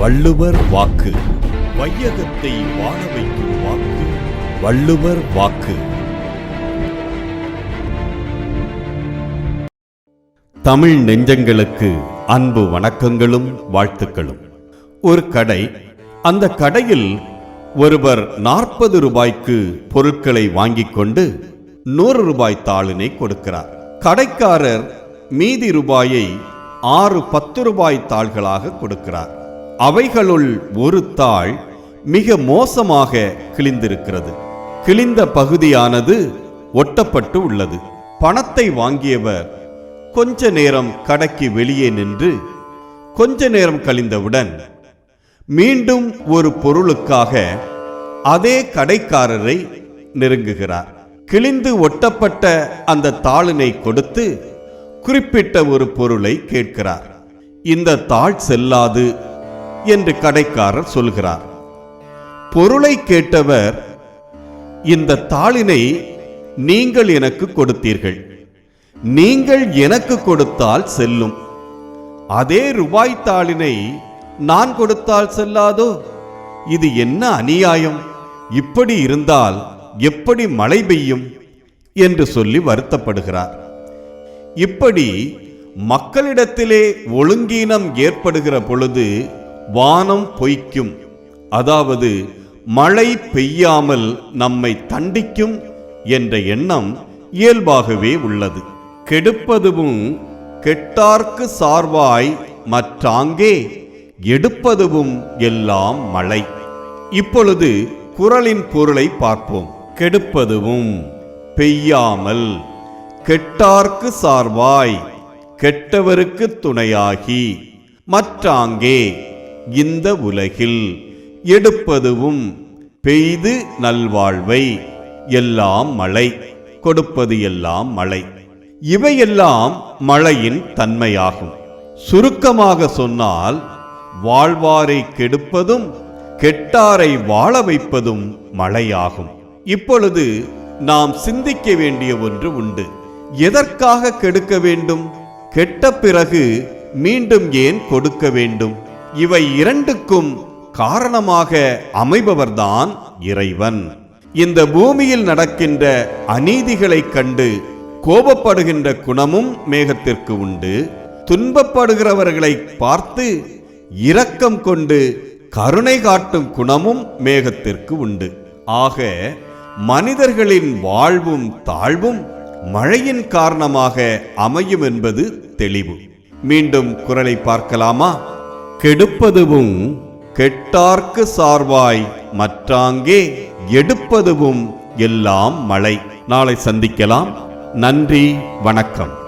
வள்ளுவர் வாக்கு. வையகத்தை வாழ வைக்கும் வாக்கு. வள்ளுவர் வாக்கு. தமிழ் நெஞ்சங்களுக்கு அன்பு வணக்கங்களும் வாழ்த்துக்களும். ஒரு கடை. அந்த கடையில் ஒருவர் நாற்பது ரூபாய்க்கு பொருட்களை வாங்கிக் கொண்டு நூறு ரூபாய் தாளினை கொடுக்கிறார். கடைக்காரர் மீதி ரூபாயை ஆறு பத்து ரூபாய் தாள்களாக கொடுக்கிறார். அவைகளுள் ஒரு தாள் மிக மோசமாக கிழிந்திருக்கிறது. கிழிந்த பகுதியானது ஒட்டப்பட்டு உள்ளது. பணத்தை வாங்கியவர் கொஞ்ச நேரம் கடைக்கு வெளியே நின்று கொஞ்ச நேரம் கழிந்தவுடன் மீண்டும் ஒரு பொருளுக்காக அதே கடைக்காரரை நெருங்குகிறார். கிழிந்து ஒட்டப்பட்ட அந்த தாளினை கொடுத்து குறிப்பிட்ட ஒரு பொருளை கேட்கிறார். இந்த தாள் செல்லாது என்று கடைக்காரர் சொல்கிறார். பொருளை கேட்டவர் இந்த தாளினை நீங்கள் எனக்கு கொடுத்தீர்கள். நீங்கள் எனக்கு கொடுத்தால் செல்லும். அதே ரூபாய் தாளினை நான் கொடுத்தால் செல்லாதோ? இது என்ன அநியாயம்? இப்படி இருந்தால் எப்படி மழை பெய்யும்? என்று சொல்லி வருத்தப்படுகிறார். இப்படி மக்களிடத்திலே ஒழுங்கீனம் ஏற்படுகிற பொழுது வானம் பொய்க்கும். அதாவது மழை பெய்யாமல் நம்மை தண்டிக்கும் என்ற எண்ணம் இயல்பாகவே உள்ளது. கெடுப்பதுவும் கெட்டார்க்கு சார்வாய் மற்றாங்கே எடுப்பதுவும் எல்லாம் மழை. இப்பொழுது குறளின் பொருளை பார்ப்போம். கெடுப்பதுவும் பெய்யாமல் கெட்டார்க்கு சார்வாய் கெட்டவருக்கு துணையாகி மற்றாங்கே இந்த உலகில் எடுப்பதுவும் பெய்து நல்வாழ்வை எல்லாம் மழை கொடுப்பது எல்லாம் மழை. இவையெல்லாம் மழையின் தன்மையாகும். சுருக்கமாக சொன்னால் வாழ்வாரை கெடுப்பதும் கெட்டாரை வாழ வைப்பதும் மழையாகும். இப்பொழுது நாம் சிந்திக்க வேண்டிய ஒன்று உண்டு. எதற்காக கெடுக்க வேண்டும்? கெட்ட பிறகு மீண்டும் ஏன் கொடுக்க வேண்டும்? இவை இரண்டுக்கும் காரணமாக அமைபவர்தான் இறைவன். இந்த பூமியில் நடக்கின்ற அநீதிகளைக் கண்டு கோபப்படுகின்ற குணமும் மேகத்திற்கு உண்டு. துன்பப்படுகிறவர்களை பார்த்து இரக்கம் கொண்டு கருணை காட்டும் குணமும் மேகத்திற்கு உண்டு. ஆக மனிதர்களின் வாழ்வும் தாழ்வும் மழையின் காரணமாக அமையும் என்பது தெளிவு. மீண்டும் குரலை பார்க்கலாமா? கெடுப்பதுவும் கெட்டார்க்கு சார்வாய் மற்றாங்கே எடுப்பதுவும் எல்லாம் மழை. நாளை சந்திக்கலாம். நன்றி வணக்கம்.